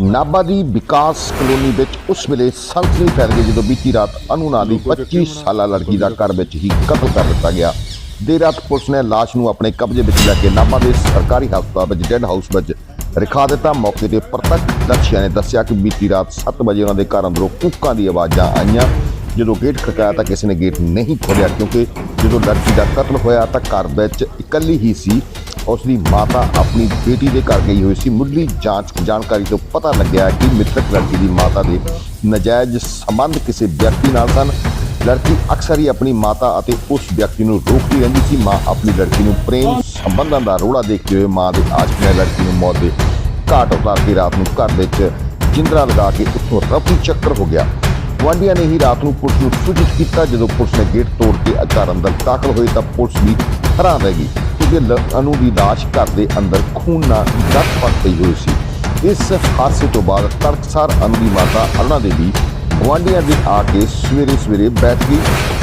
ਨਾਭਾ ਦੀ ਵਿਕਾਸ colony ਵਿੱਚ ਉਸ ਵੇਲੇ ਸਨਸਨੀ ਫੈਲ ਗਈ ਜਦੋਂ ਬੀਤੀ ਰਾਤ ਅਨੂ ਨਾਂ ਦੀ 25 ਸਾਲਾ ਲੜਕੀ ਦਾ ਘਰ ਵਿੱਚ ਹੀ ਕਤਲ ਕਰ ਦਿੱਤਾ ਗਿਆ। ਦੇਰ ਰਾਤ ਪੁਲਿਸ ਨੇ ਲਾਸ਼ ਨੂੰ ਆਪਣੇ ਕਬਜ਼ੇ ਵਿੱਚ ਲੈ ਕੇ ਨਾਭਾ ਦੇ ਸਰਕਾਰੀ ਹਸਪਤਾਲ ਵਿੱਚ ਡੈੱਡ ਹਾਊਸ ਵਿੱਚ ਰਖਾ ਦਿੱਤਾ। ਮੌਕੇ ਤੇ ਪ੍ਰਤੱਖਦਰਸ਼ੀਆਂ ਨੇ ਦੱਸਿਆ ਕਿ ਬੀਤੀ ਰਾਤ 7 ਵਜੇ ਉਹਨਾਂ ਦੇ ਘਰ ਅੰਦਰੋਂ ਕੂਕਾਂ ਦੀ ਆਵਾਜ਼ਾਂ ਆਈਆਂ। ਜਦੋਂ ਗੇਟ ਖੜਕਾਇਆ ਤਾਂ ਕਿਸੇ ਨੇ ਗੇਟ ਨਹੀਂ ਖੋਲ੍ਹਿਆ ਕਿਉਂਕਿ ਜਦੋਂ ਲੜਕੀ ਦਾ ਕਤਲ ਹੋਇਆ ਤਾਂ ਘਰ ਵਿੱਚ ਇਕੱਲੀ ਹੀ ਸੀ। ਉਸ ਦੀ ਮਾਤਾ ਆਪਣੀ ਬੇਟੀ ਦੇ ਘਰ ਗਈ ਹੋਈ ਸੀ। ਮੁੱਢਲੀ ਜਾਂਚ ਜਾਣਕਾਰੀ ਤੋਂ ਪਤਾ ਲੱਗਿਆ ਕਿ ਮ੍ਰਿਤਕ ਲੜਕੀ ਦੀ ਮਾਤਾ ਦੇ ਨਜਾਇਜ਼ ਸੰਬੰਧ ਕਿਸੇ ਵਿਅਕਤੀ ਨਾਲ ਸਨ। ਲੜਕੀ ਅਕਸਰ ਹੀ ਆਪਣੀ ਮਾਤਾ ਅਤੇ ਉਸ ਵਿਅਕਤੀ ਨੂੰ ਰੋਕਦੀ ਰਹਿੰਦੀ ਸੀ। ਮਾਂ ਆਪਣੀ ਲੜਕੀ ਨੂੰ ਪ੍ਰੇਮ ਸੰਬੰਧਾਂ ਦਾ ਰੋੜਾ ਦੇਖਦੇ ਹੋਏ ਮਾਂ ਦੇ ਆਸ਼ਕ ਲੜਕੀ ਨੂੰ ਮੌਤ ਦੇ ਘਾਟ ਉਤਾਰ ਕੇ ਰਾਤ ਨੂੰ ਘਰ ਵਿੱਚ ਜਿੰਦਰਾ ਲਗਾ ਕੇ ਉੱਥੋਂ ਰਫੂ ਚੱਕਰ ਹੋ ਗਿਆ। ਗੁਆਂਢੀਆਂ ਨੇ ਹੀ ਰਾਤ ਨੂੰ ਪੁਲਿਸ ਨੂੰ ਸੂਚਿਤ ਕੀਤਾ। ਜਦੋਂ ਪੁਲਿਸ ਨੇ ਗੇਟ ਤੋੜ ਕੇ ਘਰ ਅੰਦਰ ਦਾਖਲ ਹੋਏ ਤਾਂ ਪੁਲਿਸ ਵੀ ਹੈਰਾਨ ਰਹਿ ਗਈ। ਕਿਉਂਕਿ ਅਨੂ ਦੀ ਲਾਸ਼ ਘਰ ਦੇ ਅੰਦਰ ਖੂਨ ਨਾਲ ਲੱਥਪੱਥ ਪਈ ਹੋਈ ਸੀ। ਇਸ ਹਾਦਸੇ ਤੋਂ ਬਾਅਦ ਤੜਕਸਾਰ ਅਨੂ ਦੀ ਮਾਤਾ ਅਰੁਣਾ ਦੇਵੀ ਗੁਆਂਢੀਆਂ ਦੇ ਆ ਕੇ ਸਵੇਰੇ ਸਵੇਰੇ ਬੈਠ ਗਈ।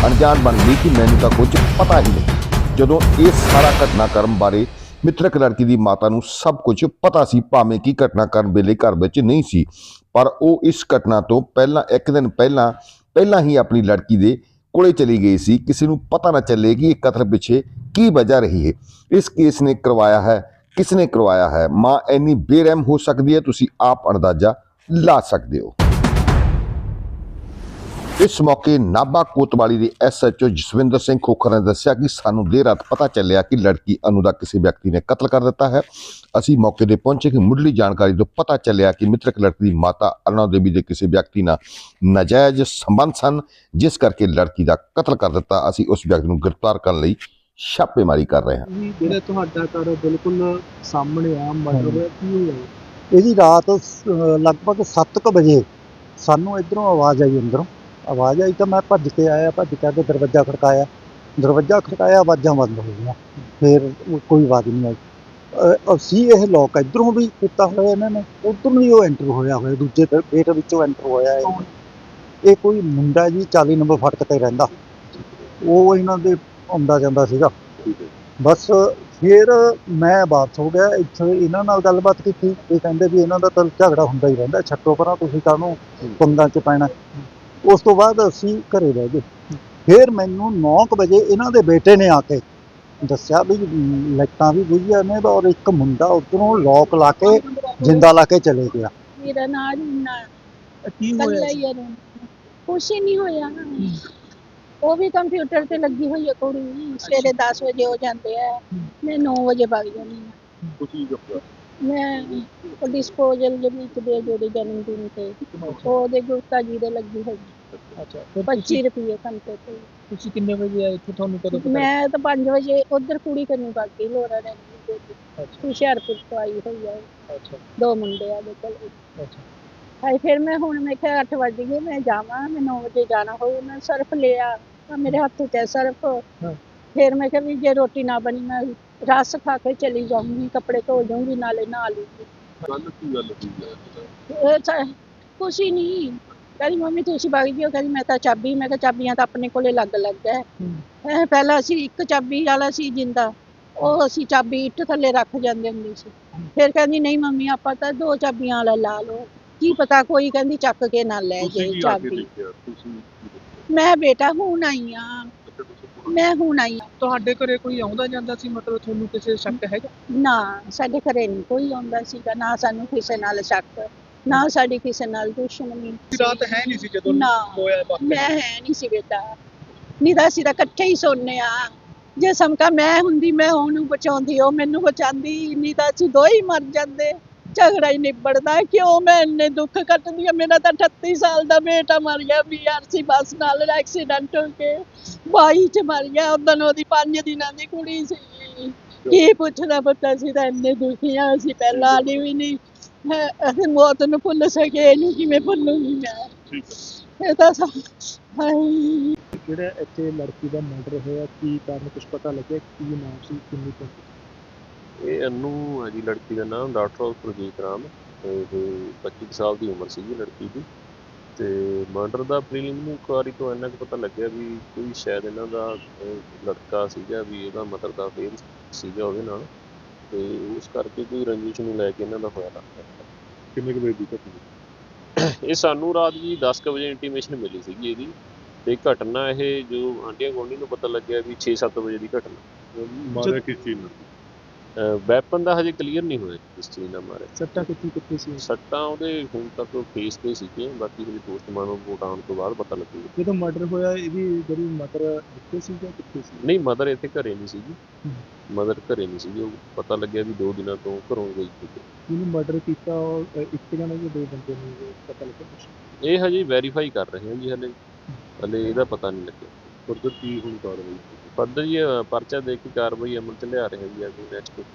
ਅਣਜਾਣ ਬਣ ਗਈ ਕਿ ਮੈਨੂੰ ਤਾਂ ਕੁਝ ਪਤਾ ਹੀ ਨਹੀਂ। ਜਦੋਂ ਇਹ ਸਾਰਾ ਘਟਨਾਕ੍ਰਮ ਬਾਰੇ ਮਿੱਤਰਕ ਲੜਕੀ ਦੀ ਮਾਤਾ ਨੂੰ ਸਭ ਕੁਝ ਪਤਾ ਸੀ, ਭਾਵੇਂ ਕਿ ਘਟਨਾਕ੍ਰਮ ਵੇਲੇ ਘਰ ਵਿੱਚ ਨਹੀਂ ਸੀ। ਪਰ ਉਹ ਇਸ ਘਟਨਾ ਤੋਂ ਪਹਿਲਾਂ, ਇੱਕ ਦਿਨ ਪਹਿਲਾਂ ਪਹਿਲਾਂ ਹੀ ਆਪਣੀ ਲੜਕੀ ਦੇ ਕੋਲੇ ਚਲੀ ਗਈ ਸੀ। ਕਿਸੇ ਨੂੰ ਪਤਾ ਨਾ ਚੱਲੇ ਕਿ ਇਹ ਕਤਲ ਪਿੱਛੇ ਕੀ ਵਜ੍ਹਾ ਰਹੀ ਹੈ? ਇਸ ਕੇਸ ਨੇ ਕਰਵਾਇਆ ਹੈ ਕਿਸ ਨੇ ਕਰਵਾਇਆ ਹੈ? ਮਾਂ ਇੰਨੀ ਬੇਰਹਿਮ ਹੋ ਸਕਦੀ ਹੈ, ਤੁਸੀਂ ਆਪ ਅੰਦਾਜ਼ਾ ਲਾ ਸਕਦੇ ਹੋ। ਇਸ ਮੌਕੇ ਨਾਭਾ ਕੋਤਵਾਲੀ ਦੇ ਐਸਐਚਓ ਜਸਵਿੰਦਰ ਸਿੰਘ ਖੋਖਰ ਨੇ ਦੱਸਿਆ ਕਿ ਸਾਨੂੰ ਦੇਰ ਰਾਤ ਪਤਾ ਚੱਲਿਆ ਕਿ ਲੜਕੀ ਅਨੂ ਦਾ ਕਿਸੇ ਵਿਅਕਤੀ ਨੇ ਕਤਲ ਕਰ ਦਿੱਤਾ ਹੈ। ਅਸੀਂ ਮੌਕੇ ਤੇ ਪਹੁੰਚੇ ਕਿ ਮੁੱਢਲੀ ਜਾਣਕਾਰੀ ਤੋਂ ਪਤਾ ਚੱਲਿਆ ਕਿ ਮ੍ਰਿਤਕ ਲੜਕੀ ਦੀ ਮਾਤਾ ਅਰੁਣਾ ਦੇਵੀ ਦੇ ਕਿਸੇ ਵਿਅਕਤੀ ਨਾਲ ਨਾਜਾਇਜ਼ ਸੰਬੰਧ ਸਨ, ਜਿਸ ਕਰਕੇ ਲੜਕੀ ਦਾ ਕਤਲ ਕਰ ਦਿੱਤਾ। ਅਸੀਂ ਉਸ ਵਿਅਕਤੀ ਨੂੰ ਗ੍ਰਿਫਤਾਰ ਕਰਨ ਲਈ ਛਾਪੇਮਾਰੀ ਕਰ ਰਹੇ ਹਾਂ। ਜਿਹੜਾ ਤੁਹਾਡਾ ਘਰ ਬਿਲਕੁਲ ਸਾਹਮਣੇ ਆ ਹੋਇਆ ਕੀ ਹੋਇਆ? ਇਹਦੀ ਰਾਤ ਸ- ਲਗਭਗ 7:00 ਵਜੇ ਸਾਨੂੰ ਇਧਰੋਂ ਆਵਾਜ਼ ਆਈ ਅੰਦਰੋਂ। ਆਵਾਜ਼ ਆਈ ਤਾਂ ਮੈਂ ਭੱਜ ਕੇ ਆਇਆ ਭੱਜ ਕੇ ਆ ਕੇ ਦਰਵਾਜ਼ਾ ਖੜਕਾਇਆ। ਦਰਵਾਜ਼ਾ ਖੜਕਾਇਆ ਆਵਾਜ਼ਾਂ ਬੰਦ ਹੋ ਗਈਆਂ। ਫਿਰ ਕੋਈ ਆਵਾਜ਼ ਨਹੀਂ ਆਈ। ਅ- ਅਸੀਂ ਇਹ ਲੋਕ ਇਧਰੋਂ ਵੀ ਕੀਤਾ ਹੋਇਆ ਇਹਨਾਂ ਨੇ ਉਧਰੋਂ ਵੀ ਉਹ ਐਂਟਰ ਹੋਇਆ ਹੋਇਆ ਦੂਜੇ ਗੇਟ ਵਿੱਚੋਂ ਐਂਟਰ ਹੋਇਆ ਹੈ ਕੌਣ? ਇਹ ਕੋਈ ਮੁੰਡਾ ਜੀ 40 ਨੰਬਰ ਫਟਕ ਤੇ ਰਹਿੰਦਾ। ਉਹ ਇਹਨਾਂ ਦੇ ਆਉਂਦਾ ਜਾਂਦਾ ਸੀਗਾ। ਬਸ ਫਿਰ ਮੈਂ ਬਾਤ ਹੋ ਗਿਆ ਇੱਥੇ ਇਹਨਾਂ ਨਾਲ ਗੱਲਬਾਤ ਕੀਤੀ। ਇਹ ਕਹਿੰਦੇ ਵੀ ਇਹਨਾਂ ਦਾ ਤਾਂ ਝਗੜਾ ਹੁੰਦਾ ਹੀ ਰਹਿੰਦਾ ਛੱਡੋ ਪਰਾਂ ਤੁਸੀਂ ਕਾਹਨੂੰ ਪੰਗਾਂ 'ਚ ਪੈਣਾ। ਉਸ ਤੋਂ ਬਾਅਦ ਅਸੀਂ ਘਰੇ ਰਹਿ ਗਏ। ਫਿਰ ਮੈਨੂੰ 9 ਵਜੇ ਇਹਨਾਂ ਦੇ ਬੇਟੇ ਨੇ ਆ ਕੇ ਦੱਸਿਆ ਵੀ ਲਾਈਟਾਂ ਵੀ ਬੁਝੀਆਂ ਨੇ ਔਰ ਇੱਕ ਮੁੰਡਾ ਉਧਰੋਂ ਲੋਕ ਲਾ ਕੇ ਜਿੰਦਾ ਲਾ ਕੇ ਚਲੇ ਗਿਆ। ਮੇਰਾ ਨਾਂ ਨਾ ਕੀ ਹੋਇਆ ਕੁਛ ਨਹੀਂ ਹੋਇਆ। ਉਹ ਵੀ ਕੰਪਿਊਟਰ ਤੇ ਲੱਗੀ ਹੋਈ ਹੈ ਕੁੜੀ ਸਵੇਰੇ 10 ਵਜੇ ਹੋ ਜਾਂਦੇ ਆ ਮੈਂ 9 ਵਜੇ ਵਗ ਜਾਂਦੀ ਹਾਂ ਤੁਸੀਂ ਜੋ ਮੈਂ ਉਹ ਡਿਸਪੋਜ਼ਲ ਦੇ ਜਿਹੜੇ ਜਨਮ ਦਿਨ ਤੇ ਉਹਦੇ ਗੁਪਤਾ ਜੀ ਦੇ ਲੱਗੀ ਹੋਈ। ਅੱਛਾ ਫਿਰ 25 ਰੁਪਏ ਘੰਟੇ ਤੇ। ਤੁਸੀਂ ਕਿੰਨੇ ਵਜੇ ਆਏ ਇੱਥੇ ਤੁਹਾਨੂੰ ਕਦੋਂ ਪਤਾ ਮੈਂ ਤਾਂ 5 ਵਜੇ ਉਧਰ ਕੁੜੀ ਕਰਨੀ ਬਾਕੀ ਲੋਰਾ ਨੇ ਅੱਛਾ। ਹੁਸ਼ਿਆਰਪੁਰ ਤੋਂ ਆਈ ਹੋਈ ਅੱਛਾ। ਦੋ ਮੁੰਡੇ ਆ ਦੇ ਕੋਲ। ਅੱਛਾ। ਹਾਏ ਫਿਰ ਮੈਂ ਹੁਣ ਮੈਂ ਕਿਹਾ 8 ਵਜ ਗਏ ਮੈਂ ਜਾਵਾਂ ਮੈਂ 9 ਵਜੇ ਜਾਣਾ ਹੋਊ ਮੈਂ ਸਰਫ ਲਿਆ ਤਾਂ ਮੇਰੇ ਹੱਥ 'ਚ ਹੈ। ਸਰਫ। ਫਿਰ ਮੈਂ ਕਿਹਾ ਵੀ ਜੇ ਰੋਟੀ ਨਾ ਬਣੀ ਮੈਂ ਰਸ ਖਾ ਕੇ ਚਲੀ ਜਾਊਂਗੀ ਕੱਪੜੇ ਧੋ ਜਾਊਂਗੀ ਨਾਲੇ ਨਹਾ ਲੂੰਗੀ ਗੱਲ ਕੀ ਗੱਲ ਹੋਈ ਇਹ ਤਾਂ ਕੁਛ ਹੀ ਨਹੀਂ। ਕਹਿੰਦੀ ਮੰਮੀ ਤੁਸੀਂ ਵਗ ਜਿਓ। ਕਹਿੰਦੀ ਮੈਂ ਤਾਂ ਚਾਬੀ ਮੈਂ ਕਿਹਾ ਚਾਬੀਆਂ ਤਾਂ ਆਪਣੇ ਕੋਲੇ ਲੱਗ ਲੱਗ ਹੈ। ਪਹਿਲਾਂ ਅਸੀਂ ਇੱਕ ਚਾਬੀ ਵਾਲਾ ਸੀ ਜਿੰਦਾ ਉਹ ਅਸੀਂ ਚਾਬੀ ਇੱਟ ਥੱਲੇ ਰੱਖ ਜਾਂਦੇ ਹੁੰਦੇ ਸੀ। ਫਿਰ ਕਹਿੰਦੀ ਨਹੀਂ ਮੰਮੀ ਆਪਾਂ ਤਾਂ ਦੋ ਚਾਬੀਆਂ ਵਾਲਾ ਲਾ ਲਓ। ਕੀ ਪਤਾ ਕੋਈ ਕਹਿੰਦੀ ਚੱਕ ਕੇ ਨਾ ਲੈ ਜੇ ਚਾਬੀ ਮੈਂ ਬੇਟਾ ਹੁਣ ਆਈ ਆ। ਮੈਂ ਹੁਣ ਆਈ ਆਂ। ਤੁਹਾਡੇ ਘਰੇ ਕੋਈ ਆਉਂਦਾ ਜਾਂਦਾ ਸੀ? ਮਤਲਬ ਤੁਹਾਨੂੰ ਕਿਸੇ ਸ਼ੱਕ ਹੈਗਾ? ਨਾ ਸਾਡੇ ਘਰੇ ਨਹੀਂ ਕੋਈ ਆਉਂਦਾ ਸੀਗਾ। ਨਾ ਸਾਨੂੰ ਕਿਸੇ ਨਾਲ ਸ਼ੱਕ ਨਾ ਸਾਡੀ ਕਿਸੇ ਨਾਲ ਦੁਸ਼ਮਣੀ ਰਾਤ ਹੈ ਨਹੀਂ ਸੀ ਜਦੋਂ ਨਾ। ਹੋਇਆ ਵਾਕਿਆ। ਮੈਂ ਹੈ ਨਹੀਂ ਸੀ ਬੇਟਾ। ਨਹੀਂ ਤਾਂ ਅਸੀਂ ਤਾਂ ਇਕੱਠੇ ਹੀ ਸੋਨੇ ਆ। ਜੇ ਸਮਕਾ ਮੈਂ ਹੁੰਦੀ ਮੈਂ ਉਹਨੂੰ ਬਚਾਉਂਦੀ ਉਹ ਮੈਨੂੰ ਬਚਾਉਂਦੀ ਨਹੀਂ ਤਾਂ ਅਸੀਂ ਦੋ ਹੀ ਮਰ ਜਾਂਦੇ। ਝਗੜਾ ਹੀ ਨਿਬੜਦਾ ਕਿਉਂ ਮੈਂ ਇੰਨੇ ਦੁੱਖ ਕੱਟਦੀ ਆ ਮੇਰਾ ਤਾਂ 38 ਸਾਲ ਦਾ ਬੇਟਾ ਮਰ ਗਿਆ ਬੀਆਰਸੀ ਬੱਸ ਨਾਲ ਐਕਸੀਡੈਂਟ ਹੋ ਕੇ। 22 ਚ ਮਰ ਗਿਆ ਉਦੋਂ ਉਹਦੀ 5 ਦਿਨਾਂ ਦੀ ਕੁੜੀ ਸੀ। ਕੀ ਪੁੱਛਦਾ ਪੁੱਤਾ ਸੀ ਤਾਂ ਇੰਨੇ ਦੁਖੀ ਆ ਅਸੀਂ ਪਹਿਲਾਂ ਵਾਲੀ ਵੀ ਨਹੀਂ। ਅਸੀਂ ਮੌਤ ਨੂੰ ਭੁੱਲ ਸਕੇ ਇਹਨੂੰ ਕਿਵੇਂ ਭੁੱਲੂਗੀ ਮੈਂ? ਇਹ ਤਾਂ ਸਭ ਹਾਏ। ਜਿਹੜਾ ਇੱਥੇ ਲੜਕੀ ਦਾ ਮਰਡਰ ਹੋਇਆ ਕੀ ਕਾਰਨ ਕੁਝ ਪਤਾ ਲੱਗਿਆ? ਕੀ ਨਾਮ ਸੀ ਕਿੰਨੀ ਕੁ ਇਹ ਅਨੂ ਹੈ ਜੀ ਲੜਕੀ ਦਾ ਨਾਮ ਡਾਕਟਰ ਸੁਰਜੀਤ ਰਾਮ ਇਹ 25 ਕੁ ਸਾਲ ਦੀ ਉਮਰ ਸੀਗੀ ਲੜਕੀ ਦੀ। ਤੇ ਮਰਡਰ ਦਾ ਪ੍ਰੀਲਿਮਿਨਰੀ ਇਨਕੁਆਰੀ ਤੋਂ ਇੰਨਾ ਕੁ ਪਤਾ ਲੱਗਿਆ ਵੀ ਕੋਈ ਸ਼ਾਇਦ ਇਹਨਾਂ ਦਾ ਲੜਕਾ ਸੀਗਾ ਵੀ ਇਹਦਾ ਮਦਰ ਦਾ ਫੇਰ ਸੀਗਾ ਉਹਦੇ ਨਾਲ। ਤੇ ਉਸ ਕਰਕੇ ਕੋਈ ਰੰਜਿਸ਼ ਨੂੰ ਲੈ ਕੇ ਇਹਨਾਂ ਦਾ ਹੋਇਆ ਲੱਗਦਾ ਕਿੰਨੇ ਕੁ ਵਜੇ ਦੀ ਘਟਨਾ? ਇਹ ਸਾਨੂੰ ਰਾਤ ਜੀ 10 ਕੁ ਵਜੇ ਇੰਟੀਮੇਸ਼ਨ ਮਿਲੀ ਸੀਗੀ ਇਹਦੀ। ਤੇ ਘਟਨਾ ਇਹ ਜੋ ਆਂਡੀਆਂ ਗੋਲਡੀ ਨੂੰ ਪਤਾ ਲੱਗਿਆ ਵੀ 6-7 ਵਜੇ ਦੀ ਘਟਨਾ। ਮਾਰਿਆ ਕਿਸ ਚੀਜ਼ ਨਾਲ? ਵੈਪਨ ਦਾ ਹਜੇ ਕਲੀਅਰ ਨਹੀਂ ਹੋਇਆ ਇਸ ਚੀਜ਼ ਦਾ ਮਾਰੇ। ਸੱਟਾਂ ਕਿੱਥੇ ਕਿੱਥੇ ਸੀ? ਸੱਟਾਂ ਉਹਦੇ ਹੁਣ ਤੱਕ ਫੇਸ ਤੇ ਸੀਗੀਆਂ ਬਾਕੀ ਹਜੇ ਪੋਸਟਮਾਰਟਮ ਰਿਪੋਰਟ ਆਉਣ ਤੋਂ ਬਾਅਦ ਪਤਾ ਲੱਗੂਗਾ ਜਦੋਂ ਮਰਡਰ ਹੋਇਆ ਇਹਦੀ ਜਿਹੜੀ ਮਦਰ ਕਿੱਥੇ ਸੀ ਜਾਂ ਕਿੱਥੇ ਸੀ? ਨਹੀਂ ਮਦਰ ਇੱਥੇ ਘਰੇ ਨਹੀਂ ਸੀਗੀ। ਮਦਰ ਘਰੇ ਨਹੀਂ ਸੀਗੀ ਉਹ ਪਤਾ ਲੱਗਿਆ ਵੀ ਦੋ ਦਿਨਾਂ ਤੋਂ ਘਰੋਂ ਗਈ ਸੀ। ਜਿਹਨੂੰ ਮਰਡਰ ਕੀਤਾ ਉਹ ਇੱਕ ਜਣਾ ਜਾਂ ਦੋ ਬੰਦੇ ਨੇ ਪਤਾ ਲੱਗਾ ਕੁਛ? ਇਹ ਹਜੇ ਵੈਰੀਫਾਈ ਕਰ ਰਹੇ ਹਾਂ ਜੀ ਹਲੇ। ਹਲੇ ਇਹਦਾ ਪਤਾ ਨਹੀਂ ਲੱਗਿਆ। ਫਰਦਰ ਕੀ ਹੁਣ ਕਾਰਵਾਈ। ਪੱਧਰ ਜੀ ਪਰਚਾ ਦੇ ਕੇ ਕਾਰਵਾਈ ਅਮਲ ਚ ਲਿਆ ਰਹੇ ਹਾਂ ਜੀ